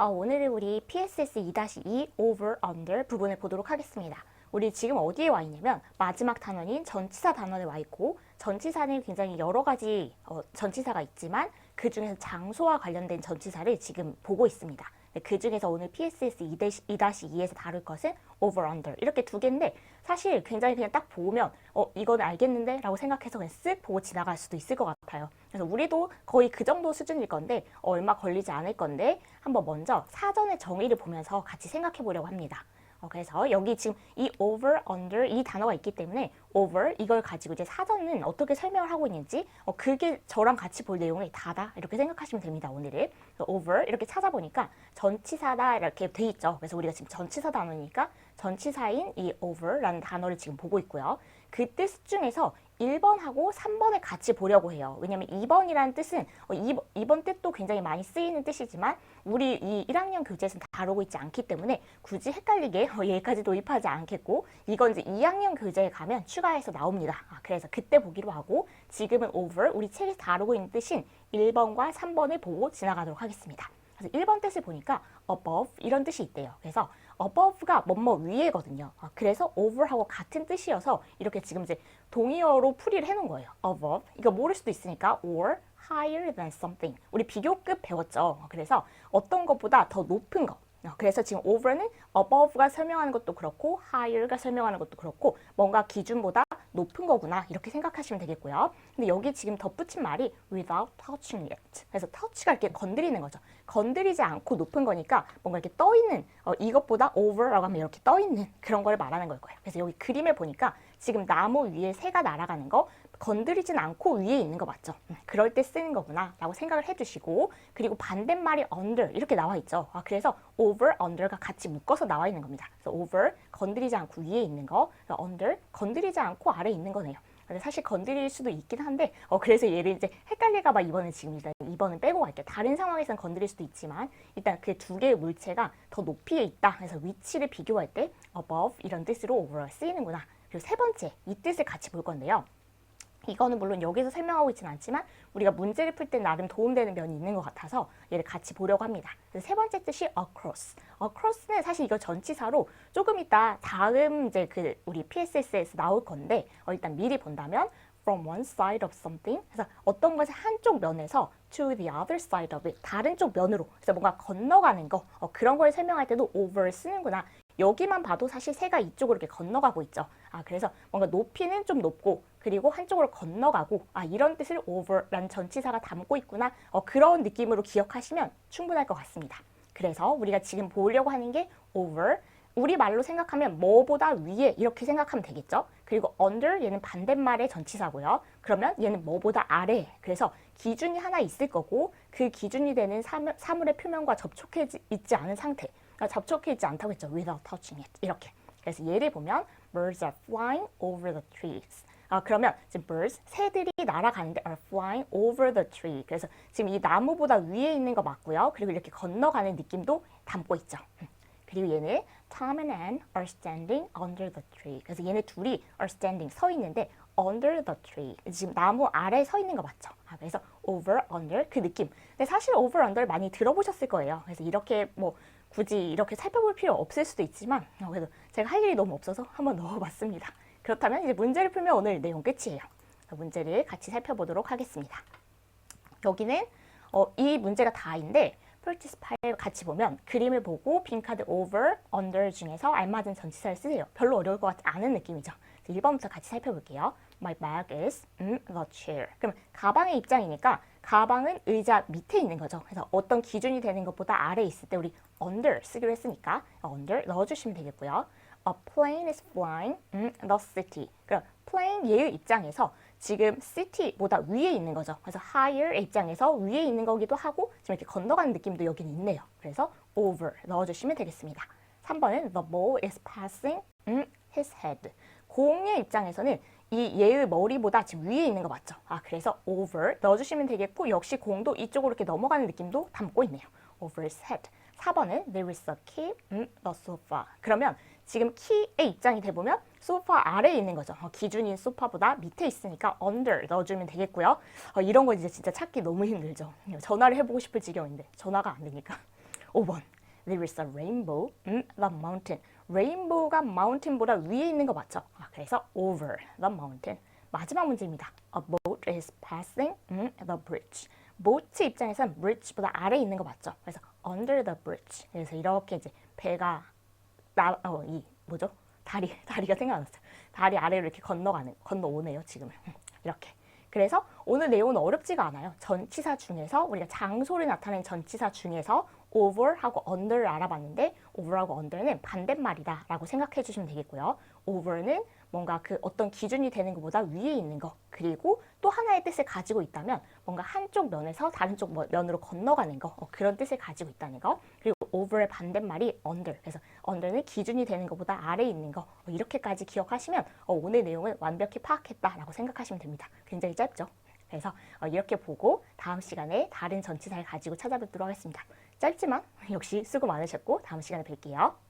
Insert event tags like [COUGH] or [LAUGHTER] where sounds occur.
어, 오늘은 우리 PSS 2-2 over under 부분을 보도록 하겠습니다. 우리 지금 어디에 와 있냐면 마지막 단원인 전치사 단원에 와 있고 전치사는 굉장히 여러 가지 어, 전치사가 있지만 그 중에서 장소와 관련된 전치사를 지금 보고 있습니다. 그 중에서 오늘 PSS 2-2에서 다룰 것은 over under 이렇게 두 개인데 사실 굉장히 그냥 딱 보면 어 이건 알겠는데 라고 생각해서 그냥 쓱 보고 지나갈 수도 있을 것 같아요. 그래서 우리도 거의 그 정도 수준일 건데 어, 얼마 걸리지 않을 건데 한번 먼저 사전의 정의를 보면서 같이 생각해 보려고 합니다. 어, 그래서 여기 지금 이 over, under 이 단어가 있기 때문에 over 이걸 가지고 이제 사전은 어떻게 설명을 하고 있는지 어, 그게 저랑 같이 볼 내용이 다다 이렇게 생각하시면 됩니다 오늘은. over 이렇게 찾아보니까 전치사다 이렇게 돼 있죠. 그래서 우리가 지금 전치사 단어니까 전치사인 이 over라는 단어를 지금 보고 있고요 그 뜻 중에서 1번하고 3번을 같이 보려고 해요. 왜냐면 2번이라는 뜻은 어, 2번 뜻도 굉장히 많이 쓰이는 뜻이지만 우리 이 1학년 교재에서는 다루고 있지 않기 때문에 굳이 헷갈리게 어, 얘까지 도입하지 않겠고 이건 이제 2학년 교재에 가면 추가해서 나옵니다. 아, 그래서 그때 보기로 하고 지금은 over 우리 책에서 다루고 있는 뜻인 1번과 3번을 보고 지나가도록 하겠습니다. 그래서 1번 뜻을 보니까 above 이런 뜻이 있대요. 그래서 above가 뭐뭐 위에거든요. 아, 그래서 over하고 같은 뜻이어서 이렇게 지금 이제 동의어로 풀이를 해놓은 거예요. above 이거 모를 수도 있으니까 or higher than something 우리 비교급 배웠죠. 그래서 어떤 것보다 더 높은 것 어, 그래서 지금 over는 above가 설명하는 것도 그렇고 higher가 설명하는 것도 그렇고 뭔가 기준보다 높은 거구나 이렇게 생각하시면 되겠고요. 근데 여기 지금 덧붙인 말이 without touching it. 그래서 touch가 이렇게 건드리는 거죠. 건드리지 않고 높은 거니까 뭔가 이렇게 떠 있는 어, 이것보다 over라고 하면 이렇게 떠 있는 그런 걸 말하는 걸 거예요. 그래서 여기 그림을 보니까 지금 나무 위에 새가 날아가는 거 건드리진 않고 위에 있는 거 맞죠? 음, 그럴 때 쓰는 거구나 라고 생각을 해주시고 그리고 반대말이 under 이렇게 나와 있죠. 아, 그래서 over, under가 같이 묶어서 나와 있는 겁니다. 그래서 over 건드리지 않고 위에 있는 거, under 건드리지 않고 아래에 있는 거네요. 사실 건드릴 수도 있긴 한데 어 그래서 얘를 이제 헷갈릴까 봐 이번에 지금 일단 2번은 빼고 갈게요. 다른 상황에서는 건드릴 수도 있지만 일단 그 두 개의 물체가 더 높이에 있다. 그래서 위치를 비교할 때 above 이런 뜻으로 over가 쓰이는구나. 그리고 세 번째 이 뜻을 같이 볼 건데요. 이거는 물론 여기서 설명하고 있지는 않지만 우리가 문제를 풀 때 나름 도움되는 면이 있는 것 같아서 얘를 같이 보려고 합니다. 세 번째 뜻이 across. across는 사실 이거 전치사로 조금 이따 다음 이제 그 우리 PSS에서 나올 건데 어, 일단 미리 본다면 from one side of something. 그래서 어떤 것을 한쪽 면에서 to the other side of it. 다른 쪽 면으로. 그래서 뭔가 건너가는 거. 어, 그런 걸 설명할 때도 over 쓰는구나. 여기만 봐도 사실 새가 이쪽으로 이렇게 건너가고 있죠. 아, 그래서 뭔가 높이는 좀 높고 그리고 한쪽으로 건너가고 아, 이런 뜻을 over라는 전치사가 담고 있구나. 어, 그런 느낌으로 기억하시면 충분할 것 같습니다. 그래서 우리가 지금 보려고 하는 게 over 우리 말로 생각하면 뭐보다 위에 이렇게 생각하면 되겠죠. 그리고 under 얘는 반대말의 전치사고요. 그러면 얘는 뭐보다 아래. 그래서 기준이 하나 있을 거고 그 기준이 되는 사물의 표면과 접촉해 있지 않은 상태. 그러니까 접촉해 있지 않다고 했죠. without touching it. 이렇게. 그래서 예를 보면 birds are flying over the trees. 아, 그러면 지금 birds, 새들이 날아가는데 are flying over the tree. 그래서 지금 이 나무보다 위에 있는 거 맞고요. 그리고 이렇게 건너가는 느낌도 담고 있죠. 그리고 얘는 Tom and Anne are standing under the tree. 그래서 얘네 둘이 are standing 서 있는데 under the tree. 지금 나무 아래 서 있는 거 맞죠? 아, 그래서 over, under 그 느낌. 근데 사실 over, under 많이 들어보셨을 거예요. 그래서 이렇게 뭐 굳이 이렇게 살펴볼 필요 없을 수도 있지만 어, 그래도 제가 할 일이 너무 없어서 한번 [LAUGHS] 넣어봤습니다. 그렇다면 이제 문제를 풀면 오늘 내용 끝이에요. 문제를 같이 살펴보도록 하겠습니다. 여기는 어, 이 문제가 다인데 프랙티스 파일 같이 보면 그림을 보고 빈카드 over, under 중에서 알맞은 전치사를 쓰세요. 별로 어려울 것 같지 않은 느낌이죠. 1번부터 같이 살펴볼게요. My bag is in the chair. 그럼 가방의 입장이니까 가방은 의자 밑에 있는 거죠. 그래서 어떤 기준이 되는 것보다 아래 있을 때 우리 under 쓰기로 했으니까 under 넣어주시면 되겠고요. A plane is flying in the city. 그럼 plane 얘의 입장에서 지금 city보다 위에 있는 거죠. 그래서 higher의 입장에서 위에 있는 거기도 하고 지금 이렇게 건너가는 느낌도 여기는 있네요. 그래서 over 넣어주시면 되겠습니다. 3번은 the ball is passing in his head. 공의 입장에서는 이 얘의 머리보다 지금 위에 있는 거 맞죠? 아 그래서 over 넣어주시면 되겠고 역시 공도 이쪽으로 이렇게 넘어가는 느낌도 담고 있네요. over his head. 4번은 there is a key in the sofa. 그러면 지금 키의 입장이 돼보면 소파 아래에 있는 거죠. 어, 기준인 소파보다 밑에 있으니까 under 넣어주면 되겠고요. 어, 이런 거 이제 진짜 찾기 너무 힘들죠. 전화를 해보고 싶을 지경인데 전화가 안 되니까. [LAUGHS] 5번. There is a rainbow in the mountain. 레인보우가 mountain보다 위에 있는 거 맞죠? 아, 그래서 over the mountain. 마지막 문제입니다. A boat is passing in the bridge. 보트 입장에서는 bridge보다 아래에 있는 거 맞죠? 그래서 under the bridge. 그래서 이렇게 이제 배가 나, 어, 이 뭐죠? 다리 [LAUGHS] 다리가 생각났어요. 다리 아래로 이렇게 건너가는 건너오네요 지금 [LAUGHS] 이렇게. 그래서 오늘 내용은 어렵지가 않아요. 전치사 중에서 우리가 장소를 나타내는 전치사 중에서 over하고 under를 알아봤는데 over하고 under는 반대말이다 라고 생각해 주시면 되겠고요. Over는 뭔가 그 어떤 기준이 되는 것보다 위에 있는 거 그리고 또 하나의 뜻을 가지고 있다면 뭔가 한쪽 면에서 다른 쪽 뭐- 면으로 건너가는 거 어, 그런 뜻을 가지고 있다는 거 그리고 over의 반대말이 under 그래서 under는 기준이 되는 것보다 아래에 있는 거 어, 이렇게까지 기억하시면 어, 오늘 내용을 완벽히 파악했다라고 생각하시면 됩니다. 굉장히 짧죠? 그래서 어, 이렇게 보고 다음 시간에 다른 전치사를 가지고 찾아뵙도록 하겠습니다. 짧지만 역시 수고 많으셨고 다음 시간에 뵐게요.